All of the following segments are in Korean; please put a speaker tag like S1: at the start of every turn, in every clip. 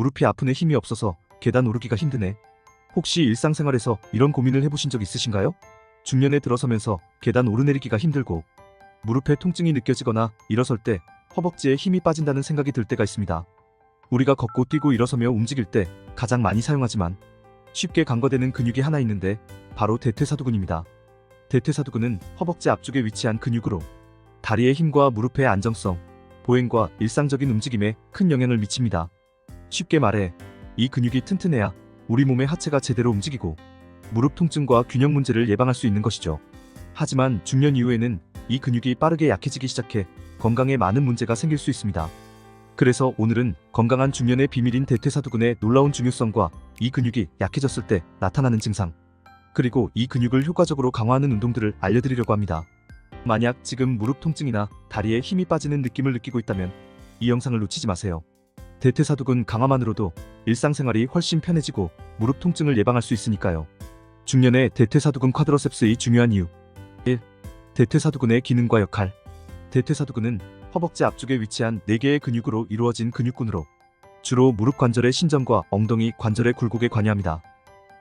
S1: 무릎이 아프네 힘이 없어서 계단 오르기가 힘드네. 혹시 일상생활에서 이런 고민을 해보신 적 있으신가요? 중년에 들어서면서 계단 오르내리기가 힘들고 무릎에 통증이 느껴지거나 일어설 때 허벅지에 힘이 빠진다는 생각이 들 때가 있습니다. 우리가 걷고 뛰고 일어서며 움직일 때 가장 많이 사용하지만 쉽게 간과되는 근육이 하나 있는데 바로 대퇴사두근입니다. 대퇴사두근은 허벅지 앞쪽에 위치한 근육으로 다리의 힘과 무릎의 안정성, 보행과 일상적인 움직임에 큰 영향을 미칩니다. 쉽게 말해 이 근육이 튼튼해야 우리 몸의 하체가 제대로 움직이고 무릎 통증과 균형 문제를 예방할 수 있는 것이죠. 하지만 중년 이후에는 이 근육이 빠르게 약해지기 시작해 건강에 많은 문제가 생길 수 있습니다. 그래서 오늘은 건강한 중년의 비밀인 대퇴사두근의 놀라운 중요성과 이 근육이 약해졌을 때 나타나는 증상, 그리고 이 근육을 효과적으로 강화하는 운동들을 알려드리려고 합니다. 만약 지금 무릎 통증이나 다리에 힘이 빠지는 느낌을 느끼고 있다면 이 영상을 놓치지 마세요. 대퇴사두근 강화만으로도 일상생활이 훨씬 편해지고 무릎 통증을 예방할 수 있으니까요. 중년의 대퇴사두근 쿼드러셉스의 중요한 이유 1. 대퇴사두근의 기능과 역할 대퇴사두근은 허벅지 앞쪽에 위치한 4개의 근육으로 이루어진 근육군으로 주로 무릎 관절의 신전과 엉덩이 관절의 굴곡에 관여합니다.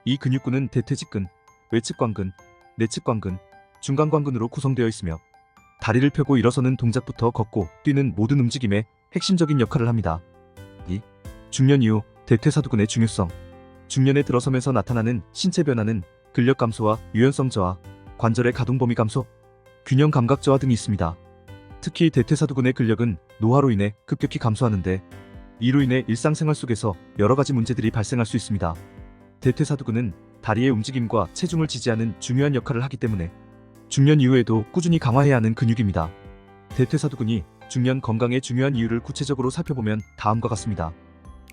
S1: 이 근육군은 대퇴직근, 외측관근, 내측관근, 중간관근으로 구성되어 있으며 다리를 펴고 일어서는 동작부터 걷고 뛰는 모든 움직임에 핵심적인 역할을 합니다. 2. 중년 이후 대퇴사두근의 중요성 중년에 들어서면서 나타나는 신체 변화는 근력 감소와 유연성 저하, 관절의 가동 범위 감소, 균형 감각 저하 등이 있습니다. 특히 대퇴사두근의 근력은 노화로 인해 급격히 감소하는데 이로 인해 일상생활 속에서 여러 가지 문제들이 발생할 수 있습니다. 대퇴사두근은 다리의 움직임과 체중을 지지하는 중요한 역할을 하기 때문에 중년 이후에도 꾸준히 강화해야 하는 근육입니다. 대퇴사두근이 중년 건강에 중요한 이유를 구체적으로 살펴보면 다음과 같습니다.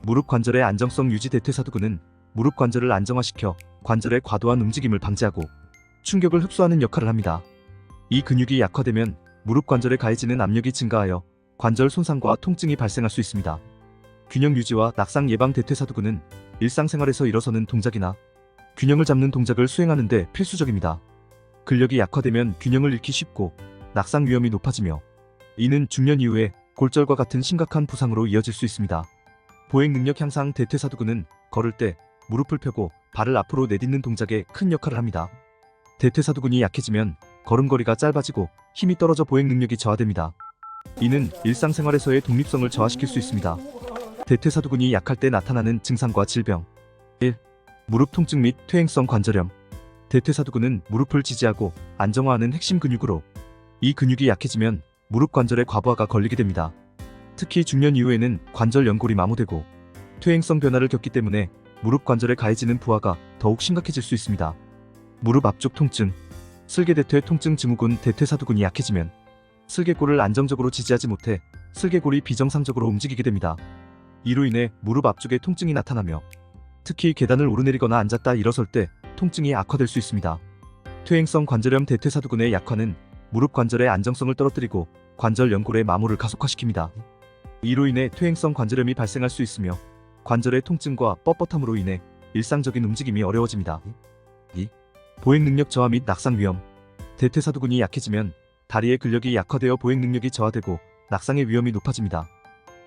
S1: 무릎 관절의 안정성 유지 대퇴사두근은 무릎 관절을 안정화시켜 관절의 과도한 움직임을 방지하고 충격을 흡수하는 역할을 합니다. 이 근육이 약화되면 무릎 관절에 가해지는 압력이 증가하여 관절 손상과 통증이 발생할 수 있습니다. 균형 유지와 낙상 예방 대퇴사두근은 일상생활에서 일어서는 동작이나 균형을 잡는 동작을 수행하는 데 필수적입니다. 근력이 약화되면 균형을 잃기 쉽고 낙상 위험이 높아지며 이는 중년 이후에 골절과 같은 심각한 부상으로 이어질 수 있습니다. 보행 능력 향상 대퇴사두근은 걸을 때 무릎을 펴고 발을 앞으로 내딛는 동작에 큰 역할을 합니다. 대퇴사두근이 약해지면 걸음걸이가 짧아지고 힘이 떨어져 보행 능력이 저하됩니다. 이는 일상생활에서의 독립성을 저하시킬 수 있습니다. 대퇴사두근이 약할 때 나타나는 증상과 질병 1. 무릎 통증 및 퇴행성 관절염 대퇴사두근은 무릎을 지지하고 안정화하는 핵심 근육으로 이 근육이 약해지면 무릎 관절의 과부하가 걸리게 됩니다. 특히 중년 이후에는 관절 연골이 마모되고 퇴행성 변화를 겪기 때문에 무릎 관절에 가해지는 부하가 더욱 심각해질 수 있습니다. 무릎 앞쪽 통증, 슬개대퇴 통증 증후군 대퇴사두근이 약해지면 슬개골을 안정적으로 지지하지 못해 슬개골이 비정상적으로 움직이게 됩니다. 이로 인해 무릎 앞쪽에 통증이 나타나며 특히 계단을 오르내리거나 앉았다 일어설 때 통증이 악화될 수 있습니다. 퇴행성 관절염 대퇴사두근의 약화는 무릎 관절의 안정성을 떨어뜨리고 관절 연골의 마모를 가속화시킵니다. 이로 인해 퇴행성 관절염이 발생할 수 있으며 관절의 통증과 뻣뻣함으로 인해 일상적인 움직임이 어려워집니다. 2. 보행 능력 저하 및 낙상 위험 대퇴사두근이 약해지면 다리의 근력이 약화되어 보행 능력이 저하되고 낙상의 위험이 높아집니다.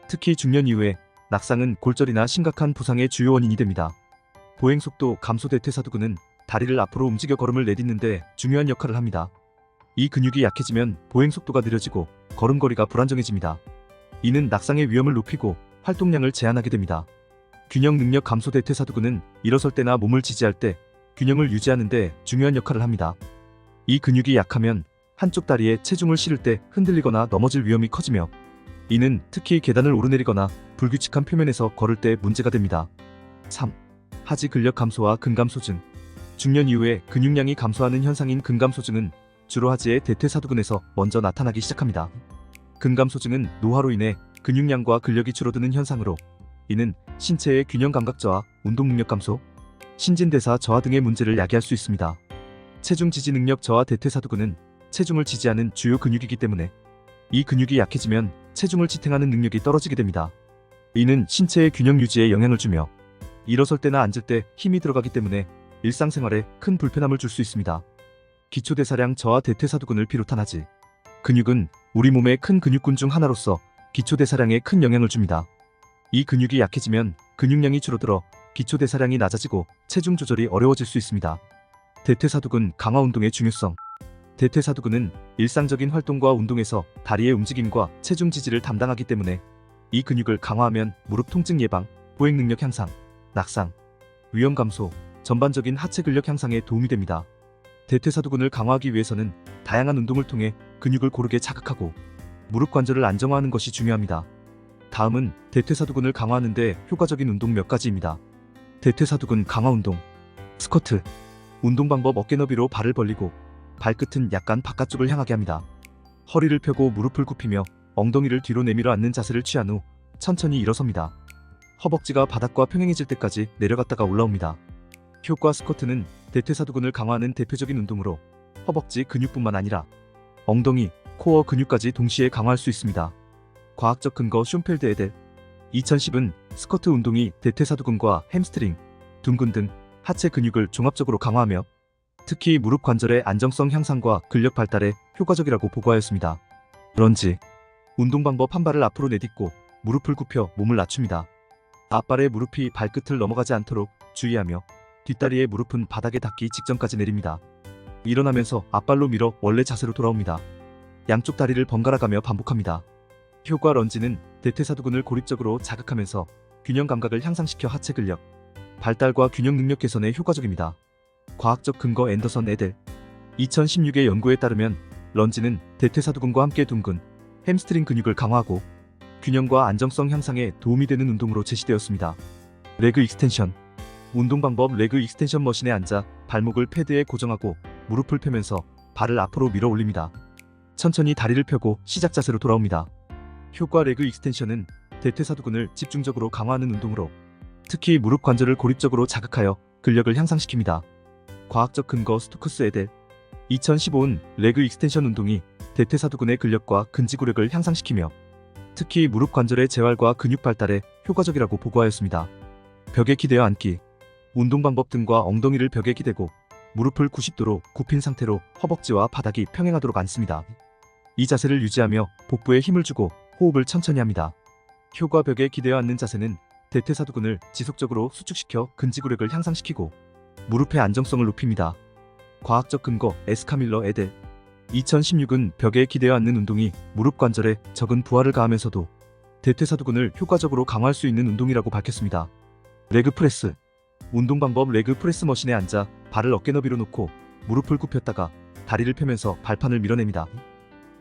S1: 특히 중년 이후에 낙상은 골절이나 심각한 부상의 주요 원인이 됩니다. 보행 속도 감소 대퇴사두근은 다리를 앞으로 움직여 걸음을 내딛는데 중요한 역할을 합니다. 이 근육이 약해지면 보행 속도가 느려지고 걸음걸이가 불안정해집니다. 이는 낙상의 위험을 높이고 활동량을 제한하게 됩니다. 균형 능력 감소 대퇴사두근은 일어설 때나 몸을 지지할 때 균형을 유지하는 데 중요한 역할을 합니다. 이 근육이 약하면 한쪽 다리에 체중을 실을 때 흔들리거나 넘어질 위험이 커지며 이는 특히 계단을 오르내리거나 불규칙한 표면에서 걸을 때 문제가 됩니다. 3. 하지 근력 감소와 근감소증 중년 이후에 근육량이 감소하는 현상인 근감소증은 주로 하지의 대퇴사두근에서 먼저 나타나기 시작합니다. 근감 소증은 노화로 인해 근육량과 근력이 줄어드는 현상으로 이는 신체의 균형 감각 저하, 운동 능력 감소, 신진대사 저하 등의 문제를 야기할 수 있습니다. 체중 지지 능력 저하 대퇴사두근은 체중을 지지하는 주요 근육이기 때문에 이 근육이 약해지면 체중을 지탱하는 능력이 떨어지게 됩니다. 이는 신체의 균형 유지에 영향을 주며 일어설 때나 앉을 때 힘이 들어가기 때문에 일상생활에 큰 불편함을 줄 수 있습니다. 기초대사량 저하 대퇴사두근을 비롯한 하지 근육은 우리 몸의 큰 근육군 중 하나로서 기초대사량에 큰 영향을 줍니다. 이 근육이 약해지면 근육량이 줄어들어 기초 대사량이 낮아지고 체중 조절이 어려워질 수 있습니다. 대퇴사두근 강화 운동의 중요성. 대퇴사두근은 일상적인 활동과 운동에서 다리의 움직임과 체중 지지를 담당하기 때문에 이 근육을 강화하면 무릎 통증 예방, 보행 능력 향상, 낙상, 위험 감소, 전반적인 하체 근력 향상에 도움이 됩니다. 대퇴사두근을 강화하기 위해서는 다양한 운동을 통해 근육을 고르게 자극하고 무릎 관절을 안정화하는 것이 중요합니다. 다음은 대퇴사두근을 강화하는데 효과적인 운동 몇 가지입니다. 대퇴사두근 강화 운동. 스쿼트. 운동 방법 어깨 너비로 발을 벌리고 발끝은 약간 바깥쪽을 향하게 합니다. 허리를 펴고 무릎을 굽히며 엉덩이를 뒤로 내밀어 앉는 자세를 취한 후 천천히 일어섭니다. 허벅지가 바닥과 평행해질 때까지 내려갔다가 올라옵니다. 효과 스쿼트는 대퇴사두근을 강화하는 대표적인 운동으로 허벅지 근육뿐만 아니라 엉덩이, 코어 근육까지 동시에 강화할 수 있습니다. 과학적 근거 숀펠드 에델 2010은 스쿼트 운동이 대퇴사두근과 햄스트링, 둔근 등 하체 근육을 종합적으로 강화하며 특히 무릎 관절의 안정성 향상과 근력 발달에 효과적이라고 보고하였습니다. 런지 운동 방법 한 발을 앞으로 내딛고 무릎을 굽혀 몸을 낮춥니다. 앞발의 무릎이 발끝을 넘어가지 않도록 주의하며 뒷다리의 무릎은 바닥에 닿기 직전까지 내립니다. 일어나면서 앞발로 밀어 원래 자세로 돌아옵니다. 양쪽 다리를 번갈아 가며 반복합니다. 효과 런지는 대퇴사두근을 고립적으로 자극하면서 균형 감각을 향상시켜 하체 근력, 발달과 균형 능력 개선에 효과적입니다. 과학적 근거 앤더선 에델 2016의 연구에 따르면 런지는 대퇴사두근과 함께 둔근, 햄스트링 근육을 강화하고 균형과 안정성 향상에 도움이 되는 운동으로 제시되었습니다. 레그 익스텐션 운동 방법 레그 익스텐션 머신에 앉아 발목을 패드에 고정하고 무릎을 펴면서 발을 앞으로 밀어 올립니다. 천천히 다리를 펴고 시작 자세로 돌아옵니다. 효과 레그 익스텐션은 대퇴사두근을 집중적으로 강화하는 운동으로 특히 무릎 관절을 고립적으로 자극하여 근력을 향상시킵니다. 과학적 근거 스토크스 에델 2015은 레그 익스텐션 운동이 대퇴사두근의 근력과 근지구력을 향상시키며 특히 무릎 관절의 재활과 근육 발달에 효과적이라고 보고하였습니다. 벽에 기대어 앉기 운동 방법 등과 엉덩이를 벽에 기대고 무릎을 90도로 굽힌 상태로 허벅지와 바닥이 평행하도록 앉습니다. 이 자세를 유지하며 복부에 힘을 주고 호흡을 천천히 합니다. 효과 벽에 기대어 앉는 자세는 대퇴사두근을 지속적으로 수축시켜 근지구력을 향상시키고 무릎의 안정성을 높입니다. 과학적 근거 에스카밀러 에델 2016은 벽에 기대어 앉는 운동이 무릎 관절에 적은 부하를 가하면서도 대퇴사두근을 효과적으로 강화할 수 있는 운동이라고 밝혔습니다. 레그 프레스 운동 방법 레그 프레스 머신에 앉아 발을 어깨 너비로 놓고 무릎을 굽혔다가 다리를 펴면서 발판을 밀어냅니다.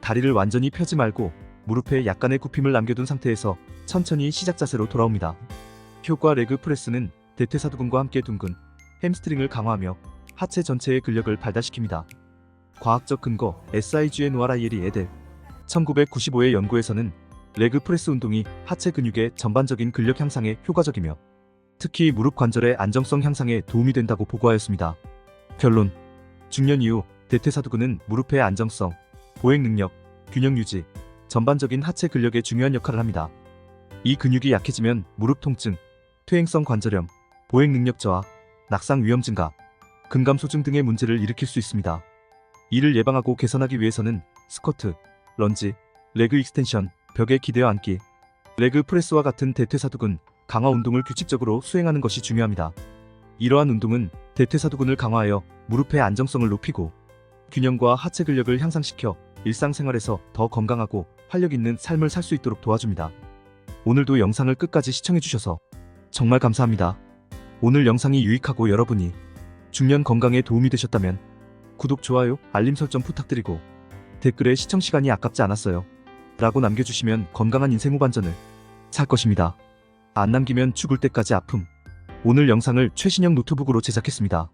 S1: 다리를 완전히 펴지 말고 무릎에 약간의 굽힘을 남겨둔 상태에서 천천히 시작 자세로 돌아옵니다. 효과 레그 프레스는 대퇴사두근과 함께 둔근, 햄스트링을 강화하며 하체 전체의 근력을 발달시킵니다. 과학적 근거 SIGN 노아라이에리 에델 1995의 연구에서는 레그 프레스 운동이 하체 근육의 전반적인 근력 향상에 효과적이며 특히 무릎 관절의 안정성 향상에 도움이 된다고 보고하였습니다. 결론 중년 이후 대퇴사두근은 무릎의 안정성, 보행 능력, 균형 유지, 전반적인 하체 근력에 중요한 역할을 합니다. 이 근육이 약해지면 무릎 통증, 퇴행성 관절염, 보행 능력 저하, 낙상 위험 증가, 근감 소증 등의 문제를 일으킬 수 있습니다. 이를 예방하고 개선하기 위해서는 스쿼트, 런지, 레그 익스텐션, 벽에 기대어 앉기, 레그 프레스와 같은 대퇴사두근 강화 운동을 규칙적으로 수행하는 것이 중요합니다. 이러한 운동은 대퇴사두근을 강화하여 무릎의 안정성을 높이고 균형과 하체 근력을 향상시켜 일상생활에서 더 건강하고 활력 있는 삶을 살 수 있도록 도와줍니다. 오늘도 영상을 끝까지 시청해주셔서 정말 감사합니다. 오늘 영상이 유익하고 여러분이 중년 건강에 도움이 되셨다면 구독, 좋아요, 알림 설정 부탁드리고 댓글에 시청 시간이 아깝지 않았어요. 라고 남겨주시면 건강한 인생 후반전을 살 것입니다. 안 남기면 죽을 때까지 아픔. 오늘 영상을 최신형 노트북으로 제작했습니다.